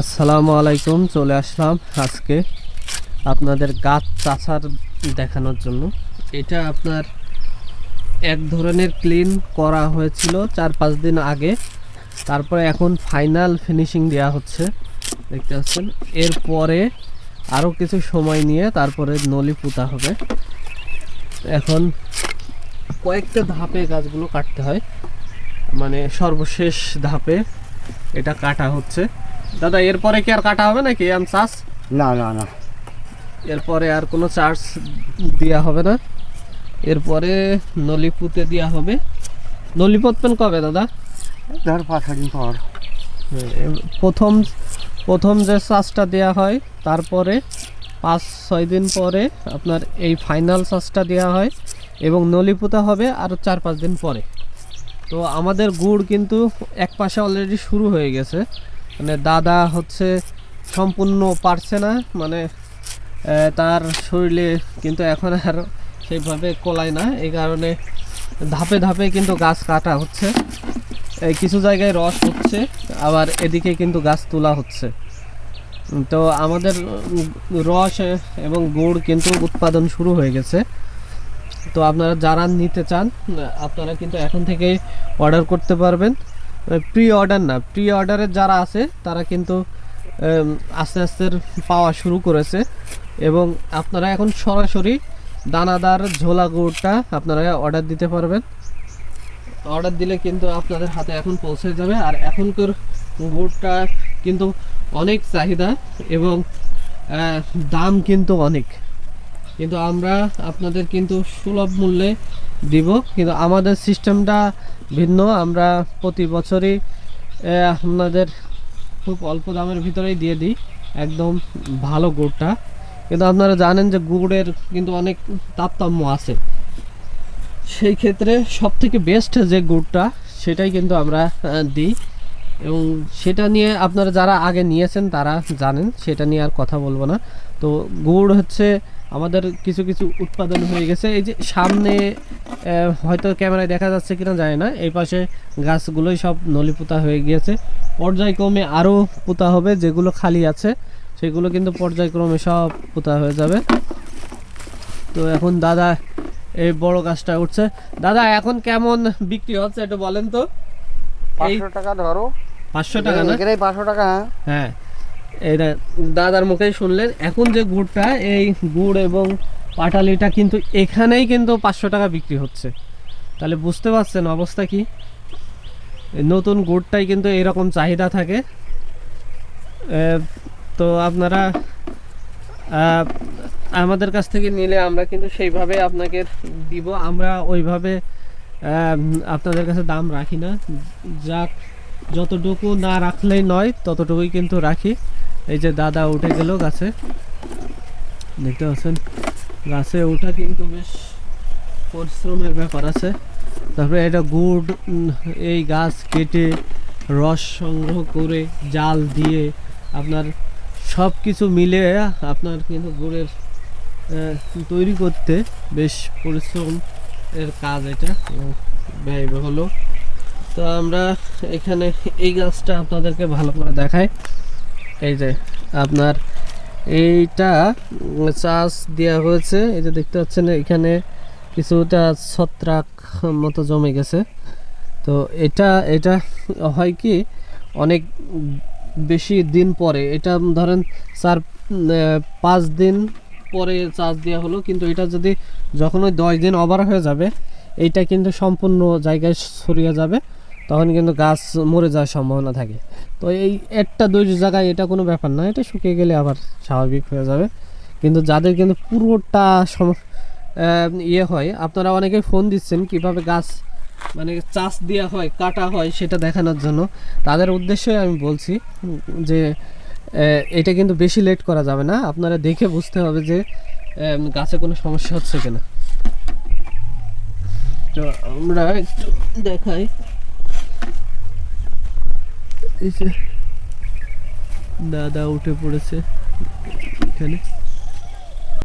আসসালামু আলাইকুম, চলে আসলাম আজকে আপনাদের গাছ চাষার দেখানোর জন্য। এটা আপনার এক ধরনের ক্লিন করা হয়েছিল চার পাঁচ দিন আগে। তারপরে এখন ফাইনাল ফিনিশিং দেওয়া হচ্ছে, দেখতে পাচ্ছেন। এরপরে আরও কিছু সময় নিয়ে তারপরে নলি পুঁতা হবে। এখন কয়েকটা ধাপে গাছগুলো কাটতে হয়। মানে সর্বশেষ ধাপে এটা কাটা হচ্ছে। দাদা এরপরে কি আর কাটা হবে নাকি আম চাষ না না না। এরপরে আর কোনো চার্জ দেওয়া হবে না। এরপরে নলি পুঁতে দেওয়া হবে। নলি পুঁতবেন কবে দাদা? ধর পাঁচ দিন পর। প্রথম প্রথম যে চাষটা দেওয়া হয় তারপরে পাঁচ ছয় দিন পরে আপনার এই ফাইনাল চাষটা দেওয়া হয় এবং নলি পোতা হবে আরও চার পাঁচ দিন পরে। তো আমাদের গুড় কিন্তু এক পাশে অলরেডি শুরু হয়ে গেছে। মানে দাদা হচ্ছে সম্পূর্ণ পারছে না মানে তার শরীরে কিন্তু এখন আর সেইভাবে কোলায় না, এই কারণে ধাপে ধাপে কিন্তু গাছ কাটা হচ্ছে। কিছু জায়গায় রস হচ্ছে, আবার এদিকে কিন্তু গাছ তোলা হচ্ছে। তো আমাদের রস এবং গুড় কিন্তু উৎপাদন শুরু হয়ে গেছে। তো আপনারা যারা নিতে চান, আপনারা কিন্তু এখন থেকে অর্ডার করতে পারবেন। প্রি অর্ডার না প্রি অর্ডারের যারা আছে, তারা কিন্তু আস্তে আস্তে পাওয়া শুরু করেছে। এবং আপনারা এখন সরাসরি দানাদার ঝোলা গুড়টা আপনারা অর্ডার দিতে পারবেন। অর্ডার দিলে কিন্তু আপনাদের হাতে এখন পৌঁছে যাবে। আর এখনকার গুড়টা কিন্তু অনেক চাহিদা এবং দাম কিন্তু অনেক। কিন্তু আমরা আপনাদের কিন্তু সুলভ মূল্যে দিব। কিন্তু আমাদের সিস্টেমটা ভিন্ন। আমরা প্রতি বছরই আপনাদের খুব অল্প দামের ভিতরেই দিয়ে দিই একদম ভালো গুড়টা। কিন্তু আপনারা জানেন যে গুড়ের কিন্তু অনেক তারতম্য আছে। সেই ক্ষেত্রে সব থেকে বেস্ট যে গুড়টা, সেটাই কিন্তু আমরা দিই। এবং সেটা নিয়ে আপনারা যারা আগে নিয়েছেন তারা জানেন, সেটা নিয়ে আর কথা বলব না। তো গুড় হচ্ছে আমাদের কিছু কিছু উৎপাদন হয়ে গেছে। এই যে সামনে হয়তো ক্যামেরায় দেখা যাচ্ছে কিনা জানি না। এই পাশে গাছগুলোই সব নলি পোতা হয়ে গিয়েছে। পর্যায়ক্রমে আরও পোতা হবে যেগুলো খালি আছে সেগুলো কিন্তু পর্যায়ক্রমে সব পোতা হয়ে যাবে। তো এখন দাদা এই বড় গাছটা উঠছে। দাদা এখন কেমন বিক্রি হচ্ছে একটু বলেন তো? পাঁচশো টাকা ধরো। পাঁচশো টাকা না? পাঁচশো টাকা। হ্যাঁ। এটা দাদার মুখেই শুনলেন। এখন যে গুড়টা, এই গুড় এবং পাটালিটা কিন্তু এখানেই কিন্তু পাঁচশো টাকা বিক্রি হচ্ছে। তাহলে বুঝতে পারছেন অবস্থা কি? নতুন গুড়টাই কিন্তু এরকম চাহিদা থাকে। তো আপনারা আমাদের কাছ থেকে নিলে আমরা কিন্তু সেইভাবে আপনাকে দিব। আমরা ওইভাবে আপনাদের কাছে দাম রাখি না। যাক, যতটুকু না রাখলেই নয়, ততটুকুই কিন্তু রাখি। এই যে দাদা উঠে গেল গাছে। দেখতে পাচ্ছেন? গাছে ওঠা কিন্তু বেশ পরিশ্রমের ব্যাপার আছে। তারপরে এটা গুড় এই গাছ কেটে, রস সংগ্রহ করে, জাল দিয়ে আপনার সব কিছু মিলে আপনার কিন্তু গুড়ের তৈরি করতে বেশ পরিশ্রম এর কাজ এটা এবং ব্যয় হলো তো আমরা এখানে এই গাছটা আপনাদেরকে ভালো করে দেখাই। এই যে, আপনার এইটা চাষ দেওয়া হয়েছে। এই যে দেখতে পাচ্ছেন, এখানে কিছুটা ছত্রাক মতো জমে গেছে। তো এটা এটা হয় কি, অনেক বেশি দিন পরে, এটা ধরেন চার পাঁচ দিন পরে চাষ দেওয়া হলো, কিন্তু এটা যদি যখন ওই দশ দিন ওভার হয়ে যাবে, এইটা কিন্তু সম্পূর্ণ জায়গায় ছড়িয়ে যাবে। তখন কিন্তু গাছ মরে যাওয়ার সম্ভাবনা থাকে। তো এই একটা দুই জায়গায় এটা কোনো ব্যাপার না, এটা শুকিয়ে গেলে আবার স্বাভাবিক হয়ে যাবে। কিন্তু যাদের কিন্তু পুরোটা সম ইয়ে হয়, আপনারা অনেকে ফোন দিচ্ছেন কীভাবে গাছ মানে চাষ দেওয়া হয়, কাটা হয় সেটা দেখানোর জন্য। তাদের উদ্দেশ্যে আমি বলছি যে এটা কিন্তু বেশি লেট করা যাবে না। আপনারা দেখে বুঝতে হবে যে গাছে কোনো সমস্যা হচ্ছে কিনা। তো আমরা একটু দেখাই। এই যে দাদা উঠে পড়েছে এখানে।